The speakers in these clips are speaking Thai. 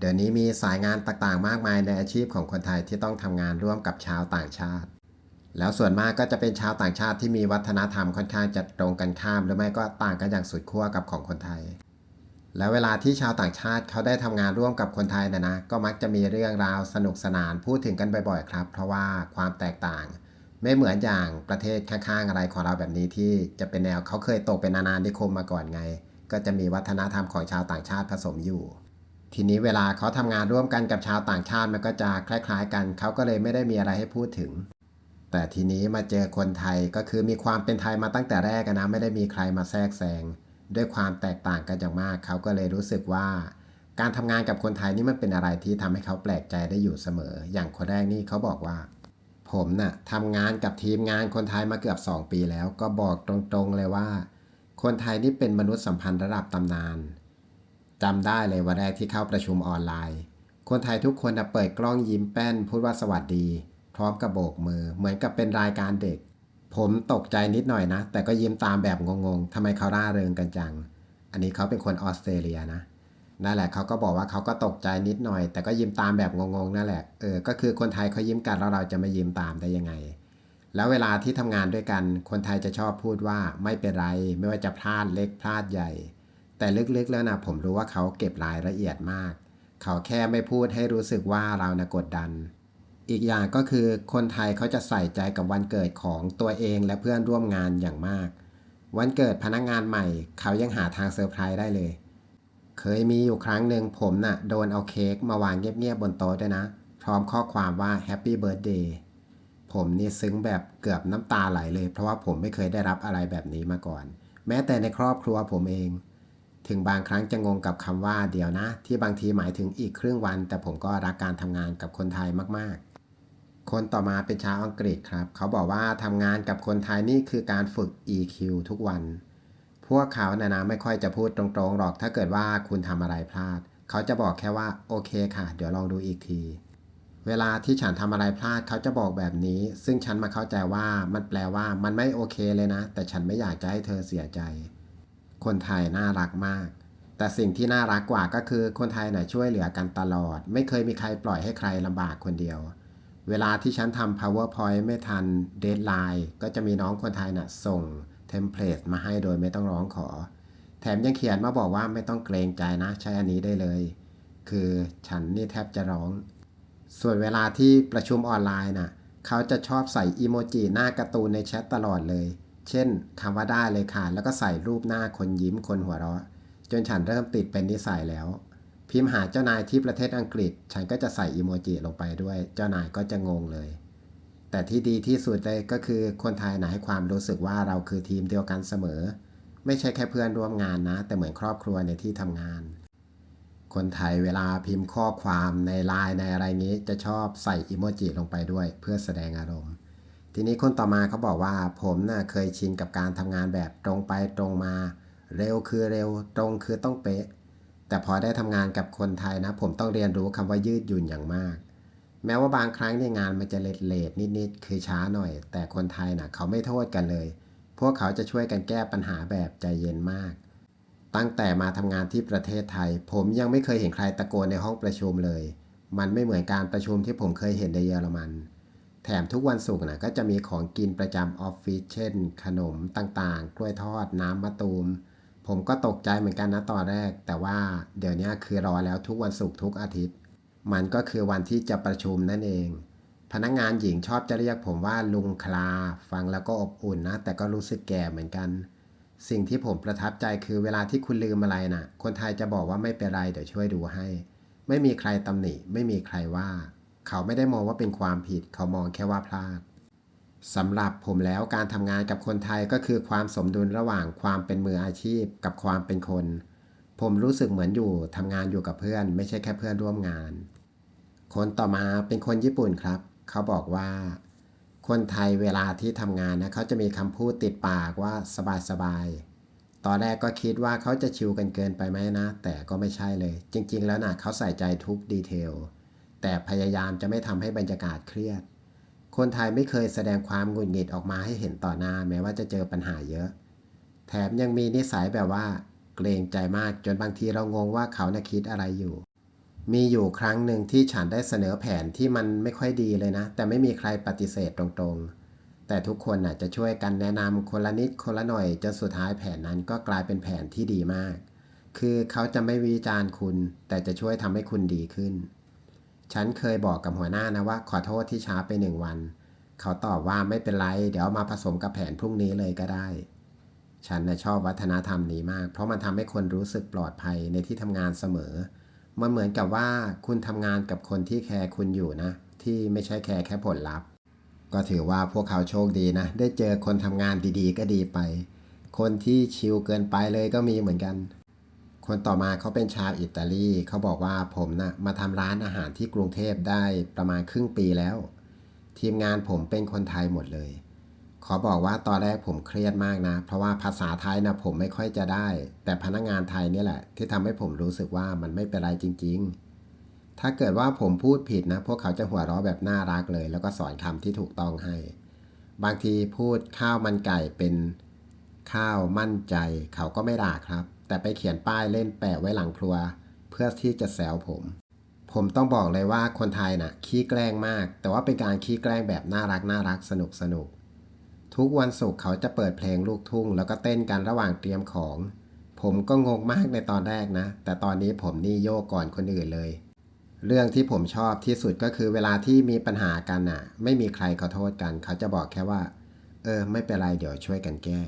เดี๋ยวนี้มีสายงานต่างๆ มากมายในอาชีพของคนไทยที่ต้องทำงานร่วมกับชาวต่างชาติ แล้วส่วนมากก็จะเป็นชาวต่างชาติที่มีวัฒนธรรมค่อนข้างจะตรงกันข้าม หรือไม่ก็ต่างกันอย่างสุดขั้วกับของคนไทย แล้วเวลาที่ชาวต่างชาติเขาได้ทำงานร่วมกับคนไทยนะนะ ก็มักจะมีเรื่องราวสนุกสนานพูดถึงกันบ่อยๆครับ เพราะว่าความแตกต่าง ไม่เหมือนอย่างประเทศข้างๆอะไรของเราแบบนี้ที่จะเป็นแนวเขาเคยตกเป็นอาณานิคมมาก่อนไง ก็จะมีวัฒนธรรมของชาวต่างชาติผสมอยู่ ทีนี้เวลาเขาทำงานร่วมกันกับชาวต่างชาติมันก็จะคล้ายๆ กัน เขาก็เลยไม่ได้มีอะไรให้พูดถึง แต่ทีนี้มาเจอคนไทยก็คือมีความเป็นไทยมาตั้งแต่แรกนะไม่ได้มีใครมาแทรกแซงด้วยความแตกต่างกันอย่างมาก เขาก็เลยรู้สึกว่า การทำงานกับคนไทยนี่มันเป็นอะไรที่ทำให้เขาแปลกใจได้อยู่เสมอ อย่างคนแรกนี่เขาบอกว่า ผมน่ะทำงานกับทีมงานคนไทยมาเกือบ 2 ปีแล้ว ก็บอกตรงๆเลยว่า คนไทยนี่เป็นมนุษย์สัมพันธ์ระดับตำนาน จำได้เลยวันแรกที่เข้าประชุมออนไลน์ คนไทยทุกคนน่ะเปิดกล้องยิ้มแป้น พูดว่าสวัสดี พร้อมกับโบกมือ เหมือนกับเป็นรายการเด็ก ผมตกใจนิดหน่อยนะ แต่ก็ยิ้มตามแบบงงๆทำไมเขาร่าเริงกันจัง อันนี้เขาเป็นคนออสเตรเลียนะนั่นแหละเขาก็บอกว่าเขาก็ตกใจนิดหน่อย แต่ก็ยิ้มตามแบบงงๆนั่นแหละเออก็คือคนไทยเขายิ้มกันแล้วเราจะไม่ยิ้มตามได้ยังไง แล้วเวลาที่ทำงานด้วยกัน คนไทยจะชอบพูดว่าไม่เป็นไร ไม่ว่าจะพลาดเล็กพลาดใหญ่ แต่ลึกๆแล้วนะผมรู้ว่าเขาเก็บรายละเอียดมาก เขาแค่ไม่พูดให้รู้สึกว่าเรานะกดดัน อีกอย่างก็คือคนไทยเขาจะใส่ใจกับวันเกิดของตัวเองและเพื่อนร่วมงานอย่างมาก วันเกิดพนักงานใหม่ เขายังหาทางเซอร์ไพรส์ได้เลย เคยมีอยู่ครั้งหนึ่งผมน่ะโดนเอาเค้กมาวางเงียบๆบนโต๊ะด้วยนะ พร้อมข้อความว่า Happy Birthday ผมนี่ซึ้งแบบเกือบน้ำตาไหลเลย เพราะว่าผมไม่เคยได้รับอะไรแบบนี้มาก่อน แม้แต่ในครอบครัวผมเอง ถึงบางครั้งจะงงกับคำว่าเดี๋ยวนะ ที่บางทีหมายถึงอีกครึ่งวัน แต่ผมก็รักการทำงานกับคนไทยมากๆ คนต่อมาเป็นชาวอังกฤษครับ เขาบอกว่าทำงานกับคนไทยนี่คือการฝึก EQ ทุกวัน พวกเขานะนะไม่ค่อยจะพูดตรงๆหรอก ถ้าเกิดว่าคุณทำอะไรพลาด เขาจะบอกแค่ว่าโอเคค่ะ เดี๋ยวลองดูอีกทีเวลาที่ฉันทำอะไรพลาดเขาจะบอกแบบนี้ ซึ่งฉันมาเข้าใจว่ามันแปลว่ามันไม่โอเคเลยนะ แต่ฉันไม่อยากจะให้เธอเสียใจ คนไทยน่ารักมาก แต่สิ่งที่น่ารักกว่าก็คือคนไทยน่ะช่วยเหลือกันตลอด ไม่เคยมีใครปล่อยให้ใครลำบากคนเดียว เวลาที่ฉันทำ powerpoint ไม่ทัน deadline ก็จะมีน้องคนไทยน่ะส่งเทมเพลตมาให้โดยไม่ต้องร้องขอ แถมยังเขียนมาบอกว่าไม่ต้องเกรงใจนะใช้อันนี้ได้เลย คือฉันนี่แทบจะร้อง ส่วนเวลาที่ประชุมออนไลน์น่ะเขาจะชอบใส่อีโมจิหน้าการ์ตูนในแชทตลอดเลย เช่นคำว่าได้เลยค่ะ แล้วก็ใส่รูปหน้าคนยิ้มคนหัวเราะ จนฉันเริ่มติดเป็นนิสัยแล้ว พิมพ์หาเจ้านายที่ประเทศอังกฤษ ฉันก็จะใส่อีโมจิลงไปด้วย เจ้านายก็จะงงเลย แต่ที่ดีที่สุดเลยก็คือคนไทยนะให้ความรู้สึกว่าเราคือทีมเดียวกันเสมอ ไม่ใช่แค่เพื่อนร่วมงานนะ แต่เหมือนครอบครัวในที่ทำงาน คนไทยเวลาพิมพ์ข้อความในไลน์ในอะไรงี้จะชอบใส่อีโมจิลงไปด้วย เพื่อแสดงอารมณ์ ทีนี้คนต่อมาเขาบอกว่า ผมน่ะเคยชินกับการทำงานแบบตรงไปตรงมา เร็วคือเร็ว ตรงคือต้องเป๊ะ แต่พอได้ทำงานกับคนไทยนะ ผมต้องเรียนรู้คำว่ายืดหยุ่นอย่างมาก แม้ว่าบางครั้งเนี่ยงานมันจะเลทเลทนิดๆคือช้าหน่อย แต่คนไทยน่ะเขาไม่โทษกันเลย พวกเขาจะช่วยกันแก้ปัญหาแบบใจเย็นมาก ตั้งแต่มาทำงานที่ประเทศไทย ผมยังไม่เคยเห็นใครตะโกนในห้องประชุมเลย มันไม่เหมือนการประชุมที่ผมเคยเห็นในเยอรมัน แถมทุกวันศุกร์นะก็จะมีของกินประจำออฟฟิศเช่น ขนมต่างๆ กล้วยทอดน้ำมะตูม ผมก็ตกใจเหมือนกันนะตอนแรก แต่ว่าเดี๋ยวนี้คือรอแล้วทุกวันศุกร์ทุกอาทิตย์ มันก็คือวันที่จะประชุมนั่นเอง พนักงงานหญิงชอบจะเรียกผมว่าลุงคลา ฟังแล้วก็อบอุ่นนะ แต่ก็รู้สึกแก่เหมือนกัน สิ่งที่ผมประทับใจคือเวลาที่คุณลืมอะไรนะ่ะ คนไทยจะบอกว่าไม่เป็นไรเดี๋ยวช่วยดูให้ ไม่มีใครตำหนิไม่มีใครว่า เขาไม่ได้มองว่าเป็นความผิด เขามองแค่ว่าพลาดสำหรับผมแล้วการทำงานกับคนไทยก็คือความสมดุลระหว่างความเป็นมืออาชีพกับความเป็นคน ผมรู้สึกเหมือนอยู่ทำงานอยู่กับเพื่อน ไม่ใช่แค่เพื่อนร่วมงาน คนต่อมาเป็นคนญี่ปุ่นครับ เขาบอกว่า คนไทยเวลาที่ทำงานนะเขาจะมีคำพูดติดปากว่าสบายๆตอนแรกก็คิดว่าเขาจะชิวกันเกินไปไหมนะ แต่ก็ไม่ใช่เลย จริง ๆ แล้วนะเขาใส่ใจทุกดีเทล แต่พยายามจะไม่ทำให้บรรยากาศเครียด คนไทยไม่เคยแสดงความหงุดหงิดออกมาให้เห็นต่อหน้าแม้ว่าจะเจอปัญหาเยอะ แถมยังมีนิสัยแบบว่า เกรงใจมากจนบางทีเรางงว่าเขาน่ะคิดอะไรอยู่ มีอยู่ครั้งหนึ่งที่ฉันได้เสนอแผนที่มันไม่ค่อยดีเลยนะ แต่ไม่มีใครปฏิเสธตรงๆ แต่ทุกคนน่ะจะช่วยกันแนะนำคนละนิดคนละหน่อยจนสุดท้ายแผนนั้นก็กลายเป็นแผนที่ดีมาก คือเขาจะไม่วิจารณ์คุณ แต่จะช่วยทำให้คุณดีขึ้น ฉันเคยบอกกับหัวหน้านะว่า ขอโทษที่ช้าไปหนึ่งวัน เขาตอบว่าไม่เป็นไร เดี๋ยวมาผสมกับแผนพรุ่งนี้เลยก็ได้ ฉันนะชอบวัฒนธรรมนี้มาก เพราะมันทำให้คนรู้สึกปลอดภัยในที่ทำงานเสมอ มันเหมือนกับว่าคุณทำงานกับคนที่แคร์คุณอยู่นะ ที่ไม่ใช่แคร์แค่ผลลัพธ์ ก็ถือว่าพวกเขาโชคดีนะ ได้เจอคนทำงานดีๆ ก็ดีไป คนที่ชิลเกินไปเลยก็มีเหมือนกัน คนต่อมาเขาเป็นชาวอิตาลีเขาบอกว่าผมนะ่ะมาทำร้านอาหารที่กรุงเทพได้ประมาณครึ่งปีแล้ว ทีมงานผมเป็นคนไทยหมดเลย ขอบอกว่าตอนแรกผมเครียดมากนะ เพราะว่าภาษาไทยนะผมไม่ค่อยจะได้ แต่พนักงานไทยนี่แหละ ที่ทำให้ผมรู้สึกว่ามันไม่เป็นไรจริง ๆ ถ้าเกิดว่าผมพูดผิดนะ พวกเขาจะหัวเราะแบบน่ารักเลย แล้วก็สอนคำที่ถูกต้องให้ บางทีพูดข้าวมันไก่เป็นข้าวมั่นใจ เขาก็ไม่ด่าครับ แต่ไปเขียนป้ายเล่นแปะไว้หลังครัว เพื่อที่จะแซวผม ผมต้องบอกเลยว่าคนไทยน่ะขี้แกล้งมาก แต่ว่าเป็นการขี้แกล้งแบบน่ารักน่ารักสนุกสนุกทุกวันศุกร์เขาจะเปิดเพลงลูกทุ่ง แล้วก็เต้นกันระหว่างเตรียมของ ผมก็งงมากในตอนแรกนะ แต่ตอนนี้ผมนี่โยกก่อนคนอื่นเลย เรื่องที่ผมชอบที่สุดก็คือเวลาที่มีปัญหากันน่ะ ไม่มีใครขอโทษกัน เขาจะบอกแค่ว่า เออ ไม่เป็นไรเดี๋ยวช่วยกันแก้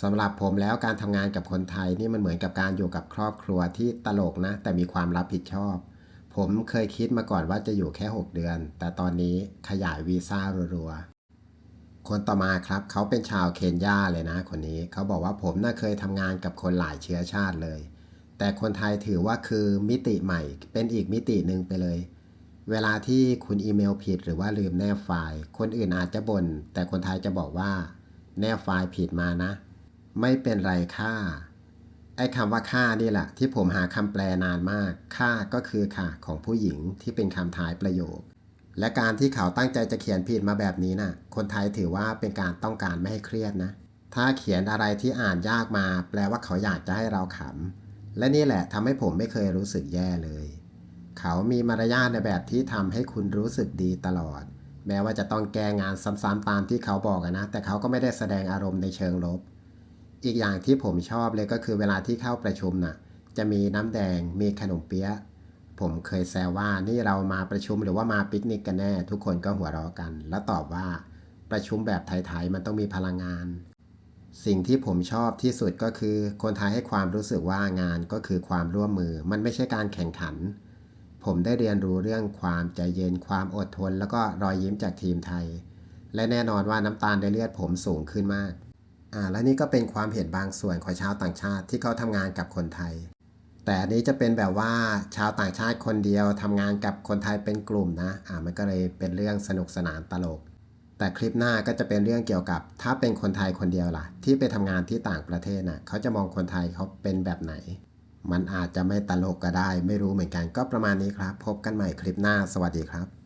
สำหรับผมแล้วการทำงานกับคนไทยนี่มันเหมือนกับการอยู่กับครอบครัวที่ตลกนะ แต่มีความรับผิดชอบ ผมเคยคิดมาก่อนว่าจะอยู่แค่ 6 เดือน แต่ตอนนี้ขยายวีซ่ารัวๆ คนต่อมาครับเขาเป็นชาวเคนยาเลยนะคนนี้ เขาบอกว่าผมน่าเคยทำงานกับคนหลายเชื้อชาติเลย แต่คนไทยถือว่าคือมิติใหม่ เป็นอีกมิติหนึ่งไปเลย เวลาที่คุณอีเมลผิดหรือว่าลืมแนบไฟล์ คนอื่นอาจจะบน่นแต่คนไทยจะบอกว่า แนบไฟล์ผิดมานะ ไม่เป็นไรค่าไอ้คำว่าค่านี่แหละ ที่ผมหาคำแปลนานมาก ค่าก็คือค่ะ ของผู้หญิงที่เป็นคำท้ายประโยค และการที่เขาตั้งใจจะเขียนผิดมาแบบนี้น่ะ คนไทยถือว่าเป็นการต้องการไม่ให้เครียดนะ ถ้าเขียนอะไรที่อ่านยากมา แปลว่าเขาอยากจะให้เราขำและนี่แหละทำให้ผมไม่เคยรู้สึกแย่เลย เขามีมารยาทในแบบที่ทำให้คุณรู้สึกดีตลอด แม้ว่าจะต้องแก้งานซ้ำๆตามที่เขาบอกนะ แต่เขาก็ไม่ได้แสดงอารมณ์ในเชิงลบ อีกอย่างที่ผมชอบเลยก็คือเวลาที่เข้าประชุมน่ะ จะมีน้ำแดงมีขนมเปี๊ยะผมเคยแซวว่านี่เรามาประชุมหรือว่ามาปิกนิกกันแน่ ทุกคนก็หัวเราะกัน แล้วตอบว่าประชุมแบบไทยๆมันต้องมีพลังงาน สิ่งที่ผมชอบที่สุดก็คือ คนไทยให้ความรู้สึกว่างานก็คือความร่วมมือ มันไม่ใช่การแข่งขัน ผมได้เรียนรู้เรื่องความใจเย็นความอดทน แล้วก็รอยยิ้มจากทีมไทย และแน่นอนว่าน้ำตาลในเลือดผมสูงขึ้นมาก อ่าและนี่ก็เป็นความเห็นบางส่วนของชาวต่างชาติที่เขาทำงานกับคนไทย แต่อันนี้จะเป็นแบบว่าชาวต่างชาติคนเดียวทำงานกับคนไทยเป็นกลุ่มนะอ่ามันก็เลยเป็นเรื่องสนุกสนานตลก แต่คลิปหน้าก็จะเป็นเรื่องเกี่ยวกับ ถ้าเป็นคนไทยคนเดียวล่ะ ที่ไปทำงานที่ต่างประเทศน่ะเขาจะมองคนไทยเขาเป็นแบบไหน มันอาจจะไม่ตลกก็ได้ ไม่รู้เหมือนกันก็ประมาณนี้ครับ พบกันใหม่คลิปหน้าสวัสดีครับ